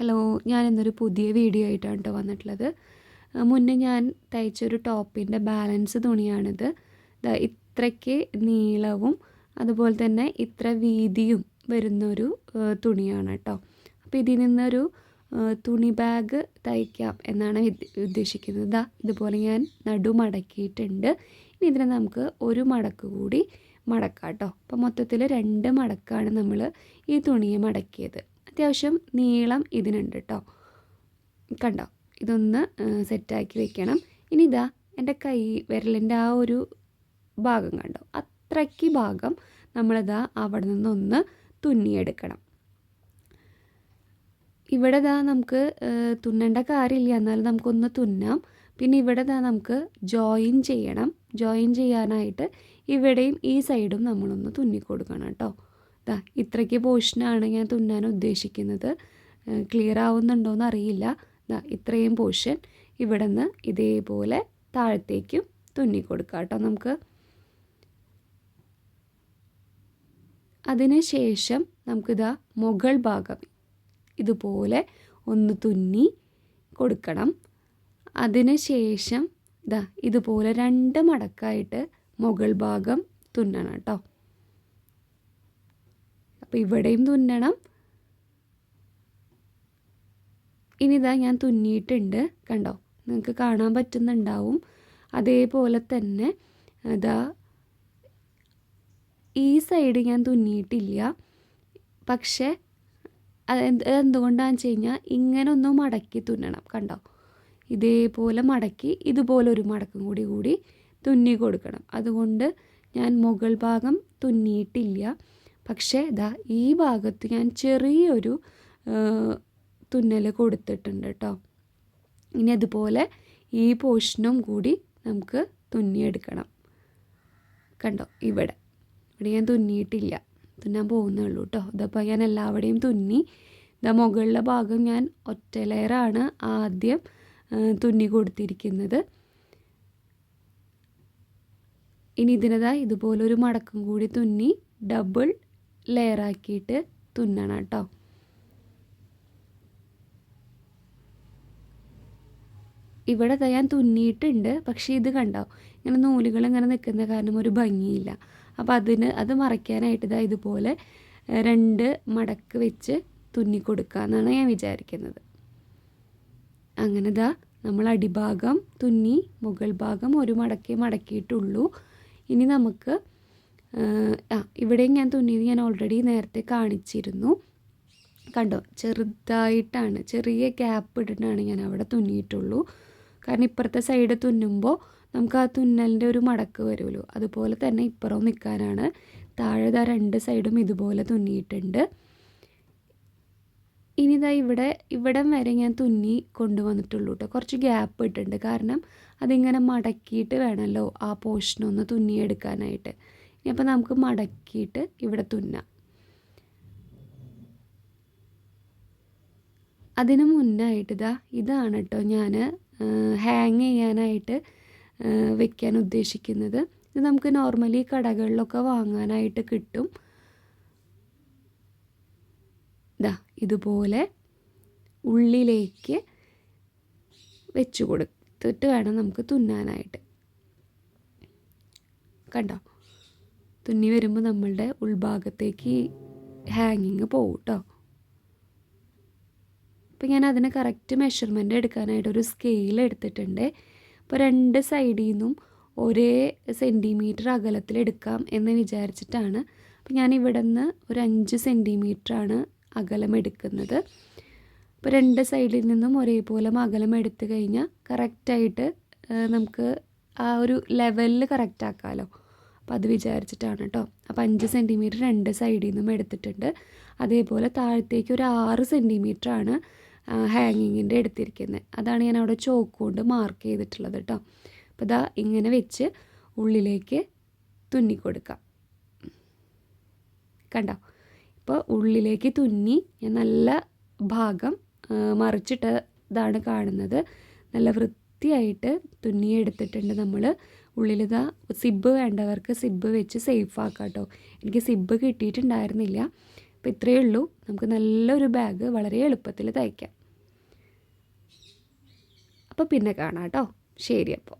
Hello ഞാൻ ഇന്നൊരു പുതിയ വീഡിയോ ആയിട്ടാണ് കേട്ടോ വന്നിട്ടുള്ളത് മുന്നേ ഞാൻ തയ്ച്ചൊരു ടോപ്പിന്റെ ബാലൻസ് തുണിയാണിത്. ഇത്രയ്ക്ക് നീളവും അതുപോലെ തന്നെ ഇത്ര വീതിയും വരുന്നൊരു തുണിയാണ് കേട്ടോ. അപ്പോൾ ഇതിൽ നിന്നൊരു തുണി ബാഗ് തയ്ക്കാം എന്നാണ് ഉദ്ദേശിക്കുന്നത്. ഇതുപോലെ ഞാൻ നടു മടക്കിയിട്ടുണ്ട്. ഇനി ഇതിനെ നമുക്ക് ഒരു മടക്ക് കൂടി മടക്കാം കേട്ടോ. അപ്പോൾ മൊത്തത്തിൽ രണ്ട് മടക്കാണ് നമ്മൾ ഈ തുണിയെ മടക്കിയത്. അത്യാവശ്യം നീളം ഇതിനുണ്ട് കേട്ടോ കണ്ടോ? ഇതൊന്ന് സെറ്റാക്കി വെക്കണം. ഇനി ഇതാ എന്റെ കൈ വിരലിന്റെ ആ ഒരു ഭാഗം കണ്ടോ? അത്രയ്ക്ക് ഭാഗം നമ്മളിതാ അവിടെ നിന്നൊന്ന് തുന്നിയെടുക്കണം. ഇവിടെ ഇതാ നമുക്ക് തുന്നേണ്ട കാര്യമില്ല. എന്നാലും നമുക്കൊന്ന് തുന്നാം. പിന്നെ ഇവിടെ ഇതാ നമുക്ക് ജോയിൻ ചെയ്യണം. ജോയിൻ ചെയ്യാനായിട്ട് ഇവിടെയും ഈ സൈഡും നമ്മളൊന്ന് തുന്നിക്കൊടുക്കണം കേട്ടോ ഇത്രയ്ക്ക് പോർഷനാണ് ഞാൻ തുന്നാൻ ഉദ്ദേശിക്കുന്നത്. ക്ലിയർ ആവുന്നുണ്ടോയെന്ന് അറിയില്ല. ഇത്രയും പോർഷൻ ഇവിടെ നിന്ന് ഇതേപോലെ താഴത്തേക്കും തുന്നി കൊടുക്കാം കേട്ടോ നമുക്ക്. അതിന് ശേഷം നമുക്കിതാ മുകൾ ഭാഗം ഇതുപോലെ ഒന്ന് തുന്നി കൊടുക്കണം. അതിന് ശേഷം ഇതാ ഇതുപോലെ രണ്ട് മടക്കായിട്ട് മുകൾ ഭാഗം തുന്നണം കേട്ടോ. അപ്പോൾ ഇവിടെയും തുന്നണം. ഇനി ഇതാ ഞാൻ തുന്നിയിട്ടുണ്ട്. കണ്ടോ? നിങ്ങൾക്ക് കാണാൻ പറ്റുന്നുണ്ടാവും. അതേപോലെ തന്നെ ഇതാ ഈ സൈഡ് ഞാൻ തുന്നിയിട്ടില്ല. പക്ഷേ അത് എന്ത് എന്തുകൊണ്ടാണെന്ന് വെച്ച് കഴിഞ്ഞാൽ ഇങ്ങനെ ഒന്ന് മടക്കി തുന്നണം. കണ്ടോ? ഇതേപോലെ മടക്കി ഇതുപോലെ ഒരു മടക്കും കൂടി കൂടി തുന്നി കൊടുക്കണം. അതുകൊണ്ട് ഞാൻ മുകൾ ഭാഗം തുന്നിയിട്ടില്ല. പക്ഷേ ഇതാ ഈ ഭാഗത്ത് ഞാൻ ചെറിയൊരു തുന്നൽ കൊടുത്തിട്ടുണ്ട് കേട്ടോ ഇനി അതുപോലെ ഈ പോർഷനും കൂടി നമുക്ക് തുന്നിയെടുക്കണം. കണ്ടോ? ഇവിടെ. ഇവിടെ ഞാൻ തുന്നിയിട്ടില്ല. തുന്നാൻ പോകുന്നേ ഉള്ളൂ കേട്ടോ ഇതപ്പോൾ ഞാൻ എല്ലാവിടെയും തുന്നി. ഇതാ മുകളിലെ ഭാഗം ഞാൻ ഒറ്റ ലെയറാണ് ആദ്യം തുന്നി കൊടുത്തിരിക്കുന്നത്. ഇനി ഇതിനതാ ഇതുപോലൊരു മടക്കും കൂടി തുന്നി ഡബിൾ ലെയറാക്കിയിട്ട് തുന്നണം കേട്ടോ. ഇവിടെ ഞാൻ തുന്നിയിട്ടുണ്ട് പക്ഷേ ഇത് കണ്ടോ? ഇങ്ങനെ നൂലുകൾ ഇങ്ങനെ നിൽക്കുന്ന കാരണം ഒരു ഭംഗിയില്ല. അപ്പോൾ അതിന് അത് മറയ്ക്കാനായിട്ട് ഇതാ ഇതുപോലെ രണ്ട് മടക്ക് വെച്ച് തുന്നി കൊടുക്കുക എന്നാണ് ഞാൻ വിചാരിക്കുന്നത്. അങ്ങനെ ഇതാ നമ്മൾ അടിഭാഗം തുന്നി മുകൾ ഭാഗം ഒരു മടക്കേ മടക്കിയിട്ടുള്ളൂ. ഇനി നമുക്ക് ആ ഇവിടെ ഞാൻ തുന്നിയത് ഞാൻ ഓൾറെഡി നേരത്തെ കാണിച്ചിരുന്നു. കണ്ടോ ചെറുതായിട്ടാണ് ചെറിയ ഗ്യാപ്പ് ഇട്ടിട്ടാണ് ഞാൻ അവിടെ തുന്നിയിട്ടുള്ളൂ. കാരണം ഇപ്പുറത്തെ സൈഡ് തുന്നുമ്പോൾ നമുക്ക് ആ തുന്നലിന്റെ ഒരു മടക്ക് വരുമല്ലോ. അതുപോലെ തന്നെ ഇപ്പുറവും നിൽക്കാനാണ്. താഴെ ദാ രണ്ട് സൈഡും ഇതുപോലെ തുന്നിയിട്ടുണ്ട്. ഇനി ഇതാ ഇവിടെ ഇവിടം വരെ ഞാൻ തുന്നി കൊണ്ടുവന്നിട്ടുള്ളൂ കേട്ടോ കുറച്ച് ഗ്യാപ്പ് ഇട്ടിട്ടുണ്ട്. കാരണം അതിങ്ങനെ മടക്കിയിട്ട് വേണമല്ലോ ആ പോർഷനൊന്ന് തുന്നിയെടുക്കാനായിട്ട്. അപ്പോൾ നമുക്ക് മടക്കിയിട്ട് ഇവിടെ തുന്നാം. അതിന് മുന്നായിട്ട് ഇതാ ഇതാണ് കേട്ടോ ഞാൻ ഹാങ് ചെയ്യാനായിട്ട് വെക്കാൻ ഉദ്ദേശിക്കുന്നത്. ഇത് നമുക്ക് നോർമലി കടകളിലൊക്കെ വാങ്ങാനായിട്ട് കിട്ടും. ഇതാ ഇതുപോലെ ഉള്ളിലേക്ക് വെച്ച് കൊടുത്തിട്ട് വേണം നമുക്ക് തുന്നാനായിട്ട്. കണ്ടോ? തുന്നി വരുമ്പോൾ നമ്മളുടെ ഉൾഭാഗത്തേക്ക് ഹാങ്ങിങ് പോകും കേട്ടോ അപ്പോൾ ഞാൻ അതിന് കറക്റ്റ് മെഷർമെന്റ് എടുക്കാനായിട്ട് ഒരു സ്കെയിൽ എടുത്തിട്ടുണ്ട്. അപ്പോൾ രണ്ട് സൈഡിൽ നിന്നും ഒരേ സെന്റിമീറ്റർ അകലത്തിൽ എടുക്കാം എന്ന് വിചാരിച്ചിട്ടാണ്. അപ്പോൾ ഞാൻ ഇവിടെ നിന്ന് ഒരു അഞ്ച് സെന്റിമീറ്ററാണ് അകലം എടുക്കുന്നത്. അപ്പോൾ രണ്ട് സൈഡിൽ നിന്നും ഒരേപോലെ അകലം എടുത്തു കഴിഞ്ഞാൽ കറക്റ്റായിട്ട് നമുക്ക് ആ ഒരു ലെവലിൽ കറക്റ്റ് ആക്കാമല്ലോ അപ്പോൾ അത് വിചാരിച്ചിട്ടാണ് കേട്ടോ അപ്പോൾ അഞ്ച് സെന്റിമീറ്റർ രണ്ട് സൈഡിൽ നിന്നും എടുത്തിട്ടുണ്ട്. അതേപോലെ താഴത്തേക്ക് ഒരു ആറ് ആണ് ഹാങ്ങിങ്ങിന്റെ എടുത്തിരിക്കുന്നത് അതാണ് ഞാൻ അവിടെ ചോക്ക് കൊണ്ട് മാർക്ക് ചെയ്തിട്ടുള്ളത് കേട്ടോ അപ്പോൾ ഇതാ ഇങ്ങനെ വെച്ച് ഉള്ളിലേക്ക് തുന്നി കൊടുക്കാം. കണ്ടോ? ഇപ്പോൾ ഉള്ളിലേക്ക് തുന്നി ഞാൻ നല്ല ഭാഗം ആ, മറിച്ചിട്ട് ഇതാണ് കാണുന്നത്. നല്ല വൃത്തിയായിട്ട് തുന്നിയെടുത്തിട്ടുണ്ട് നമ്മൾ ഉള്ളിലിതാ സിബ് വേണ്ടവർക്ക് സിബ് വെച്ച് സേഫ് ആക്കാം കേട്ടോ എനിക്ക് സിബ് കിട്ടിയിട്ടുണ്ടായിരുന്നില്ല. അപ്പോൾ ഇത്രയേ ഉള്ളൂ. നമുക്ക് നല്ലൊരു ബാഗ് വളരെ എളുപ്പത്തിൽ തയ്ക്കാം. അപ്പോൾ പിന്നെ കാണാം കേട്ടോ. ശരി അപ്പോൾ